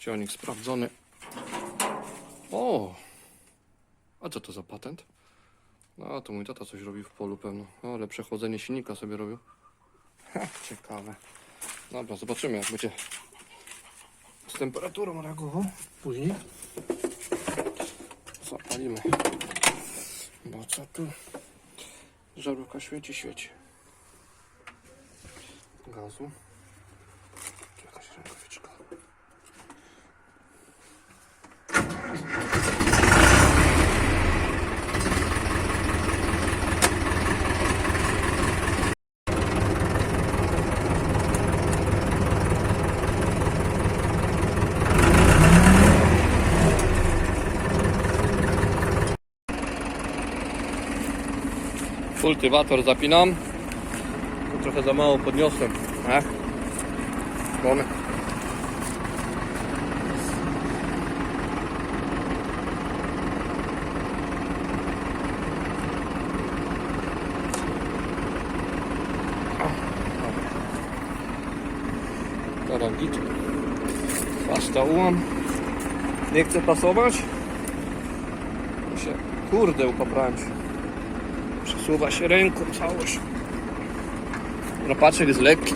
Cionik sprawdzony. O! A co to za patent? No, to mój tata coś robił w polu pewno. Ale przechodzenie silnika sobie robił. Ha, ciekawe. Dobra, zobaczymy jak będzie z temperaturą reagował później. Zapalimy. Bo co tu? Żarówka świeci, świeci. Gazu. Kultywator zapinam. Trochę za mało podniosłem. Ech. Mamy. Teraz git. Pasta ułam. Nie chce pasować. Kurde, upaprałem się. Przesuwa się ręką całość. Ropaczek jest lekki.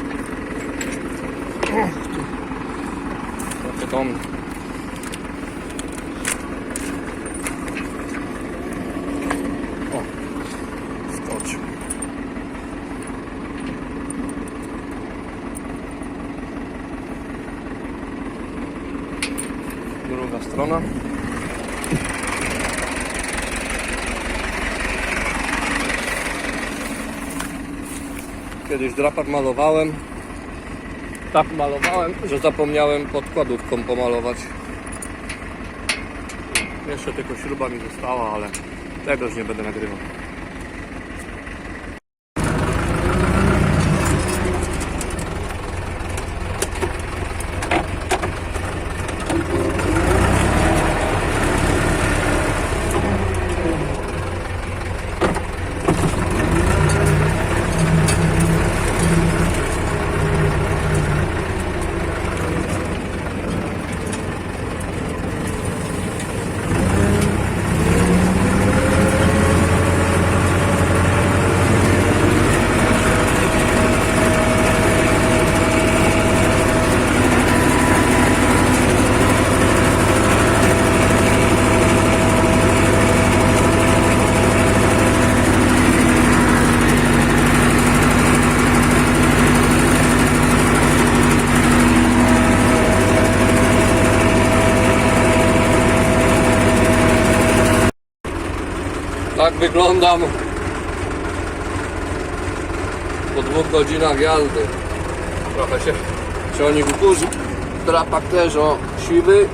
Trochę mnie. O, skoczył. Druga. Kiedyś drapak malowałem. Tak malowałem, że zapomniałem podkładówką pomalować. Jeszcze tylko śruba mi została, ale tego już nie będę nagrywał. Tak wyglądam po dwóch godzinach jazdy. Trochę się ciągnik ukurzył. Drapak też o siwy,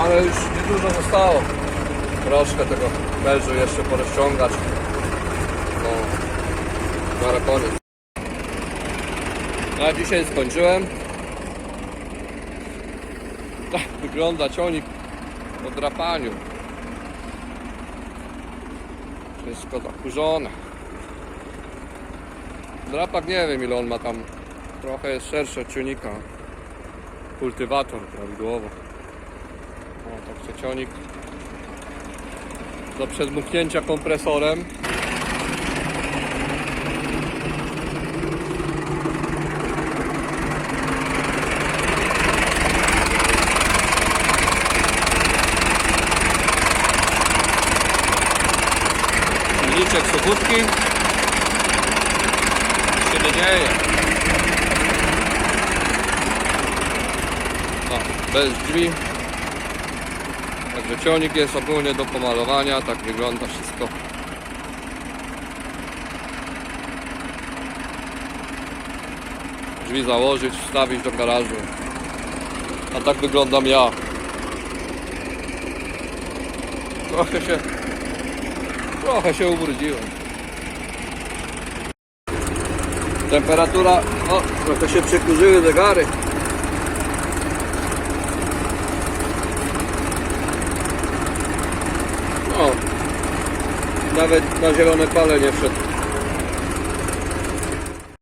ale już niedużo zostało. Troszkę tego leżu jeszcze porozciągać. No, zaraz koniec. Ja dzisiaj skończyłem. Tak wygląda ciągnik po drapaniu. Wszystko zakurzone. Drapak nie wiem ile on ma tam. Trochę jest szerszy od ciunika. Kultywator prawidłowo. O, także cionik do przedmuchnięcia kompresorem. Silniczek suchutki. Nic się dzieje. Bez drzwi. Także ciągnik jest ogólnie do pomalowania. Tak wygląda wszystko. Drzwi założyć, wstawić do garażu. A tak wyglądam ja. Trochę się Trochę się ubrudziłem. Temperatura, o, trochę się przekurzyły zegary. O, nawet na zielone pale nie wszedł.